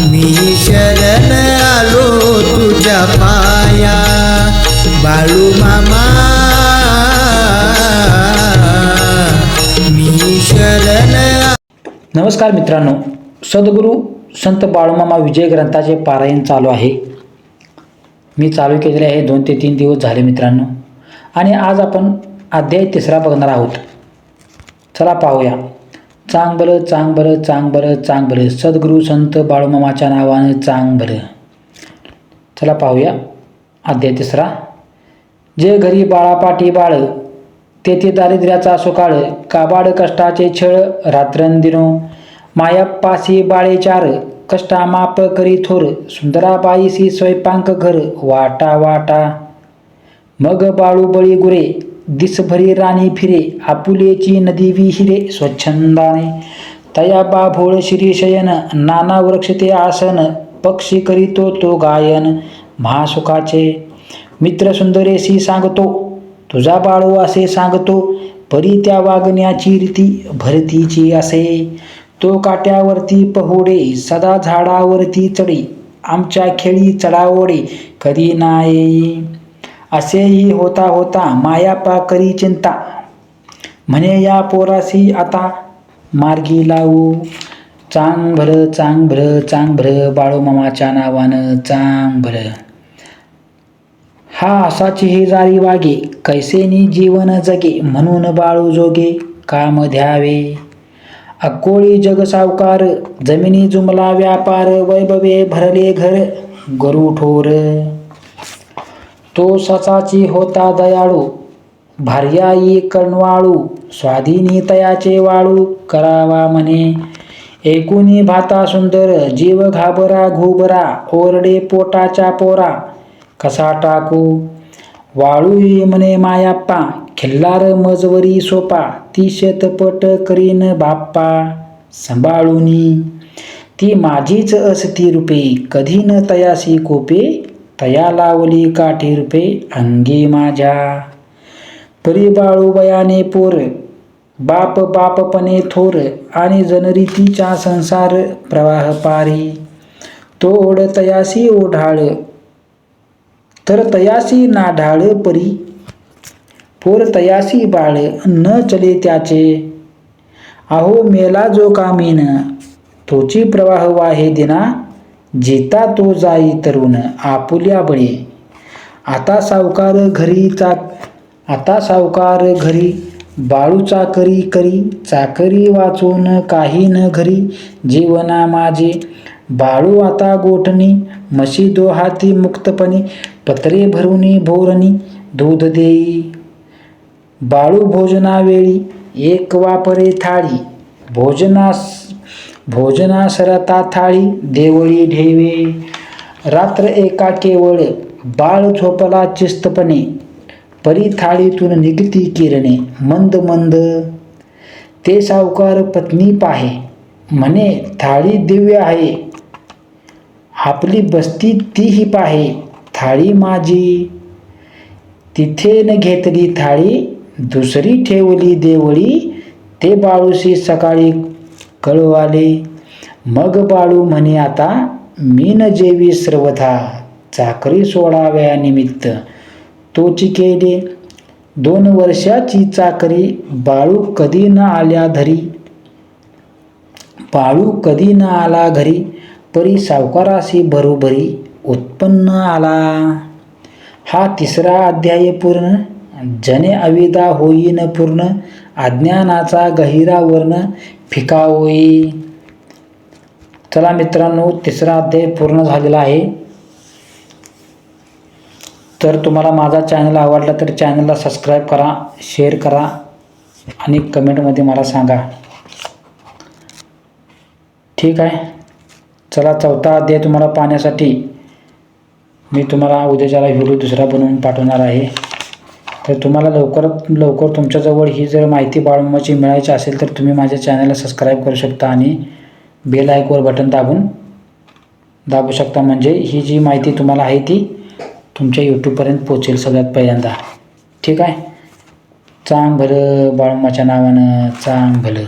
मी शरण आलो तुझ्या पाया. बाळू मामा मी शरण नमस्कार मित्रांनो. सद्गुरू संत बाळूमामा विजय ग्रंथाचे पारायण चालू आहे. मी चालू केलेले आहे दोन ते तीन दिवस झाले मित्रांनो. आणि आज आपण अध्याय तिसरा बघणार आहोत. चला पाहूया. चांग बरं चांग बरं चांग बरं चांग बरं सद्गुरू संत बाळूमामाच्या नावानं चांग बरं चला पाहूया. अध्याय तिसरा. जे घरी बाळापाठी बाळ तेथे दारिद्र्याचा सुकाळ काबाड कष्टाचे छळ रात्रंदिनो. मायाप्पासी बाळेचार कष्टा माप करी थोर. सुंदराबाईसी स्वयंपाक घर वाटा वाटा. मग बाळू बळी गुरे दिसभरी राणी फिरे आपुलेची नदी विहिरे स्वच्छंदाने. तया बाभोळ शिरीशयन नाना वृक्ष ते आसन पक्षी करीतो तो गायन महासुखाचे. मित्र सुंदरेशी सांगतो तुझा बाळू असे सांगतो परी त्या वागण्याची रीती भरतीची असे. तो काट्यावरती पहुडे सदा झाडावरती चढी आमच्या खेळी चढावडे कधी नाही असेही होता होता मायापा करी चिंता. म्हणे या पोरासी आता मार्गी लावू. चांग भर चांग भर चांग भर बाळूमामाच्या नावानं चांग भर हा असाची ही जारी वागे कैसेनी जीवन जगे म्हणून बाळू जोगे काम द्यावे. अकोळी जग सावकार जमिनी जुमला व्यापार वैभवे भरले घर गरू ठोर तो सचाची होता दयाळू. भार्याई कणवाळू स्वाधीनी तयाचे वाळू करावा म्हणे. एकूणी भाता सुंदर जीव घाबरा घुबरा ओरडे पोटाच्या पोरा. कसा टाकू? वाळू म्हणे मायाप्पा खिल्लार मजवरी सोपा ती शेतपट करीन बाप्पा. सांभाळूनी. ती माझीच असती रुपे कधी न तयासी कोपे? तया लावली काठी रुपे अंगी माझ्या. परी बाळूबयाने पोर बाप बापपणे थोर आणि जनरीतीचा संसार प्रवाह पारी. तो ओढ तयासी ओढाळ तर तयासी ना ढाळ परी. पोर तयासी बाळ न चले त्याचे. अहो मेला जो कामीन तोची प्रवाह वाहे दिना. जेता तो जाई तरुण आपुल्या बळे. आता सावकार घरी चाक आता सावकार घरी. बाळू चाकरी करी चाकरी वाचून काही न घरी. जीवना माझे बाळू आता गोठणी म्हशी दो हाती मुक्तपणे पत्रे भरुनी भोरणी दूध देई. बाळू भोजनावेळी एक वापरे थाळी भोजनास भोजना सरता थाळी देवळी ढेवे. रात्र एका केवळ बाळ झोपला चिस्तपणे. परी थाळीतून निघती किरणे मंद मंद. ते सावकार पत्नी पाहे म्हणे थाळी दिव्य आहे. आपली बस्ती तीही पाहे थाळी माझी. तिथे न घेतली थाळी दुसरी ठेवली देवळी. ते बाळूशी सकाळी कळवाले. मग बाळू म्हणे आता मी न जेवी सर्वथा चाकरी सोडाव्या निमित्त तोची केले. दोन वर्षाची चाकरी बाळू कधी न आल्या धरी बाळू कधी न आला घरी परी सावकाराशी बरोबरी उत्पन्न आला. हा तिसरा अध्याय पूर्ण जने अविदा होईन पूर्ण अज्ञानाचा गहिरा वर्ण फिका होई चला मित्रांनो तिसरा अध्याय पूर्ण झालेला आहे. तर तुम्हाला माझा चॅनल आवडला तर चॅनलला सबस्क्राईब करा शेअर करा आणि कमेंटमध्ये मला सांगा. ठीक आहे? चला चौथा अध्याय तुम्हाला पाहण्यासाठी मी तुम्हाला उद्याच्याला व्हिडिओ दुसरा बनवून पाठवणार आहे. तर तुम्हाला लवकरात लवकर तुमच्याजवळ ही जर माहिती बाळूमाची मिळायची असेल तर तुम्ही माझ्या चॅनलला सबस्क्राईब करू शकता आणि बेल आयकॉर बटन दाबून दाबू शकता. म्हणजे ही जी माहिती तुम्हाला आहे ती तुमच्या यूट्यूबपर्यंत पोचेल सगळ्यात पहिल्यांदा. ठीक आहे? चांग भलं बाळूमाच्या नावानं चांग भलं.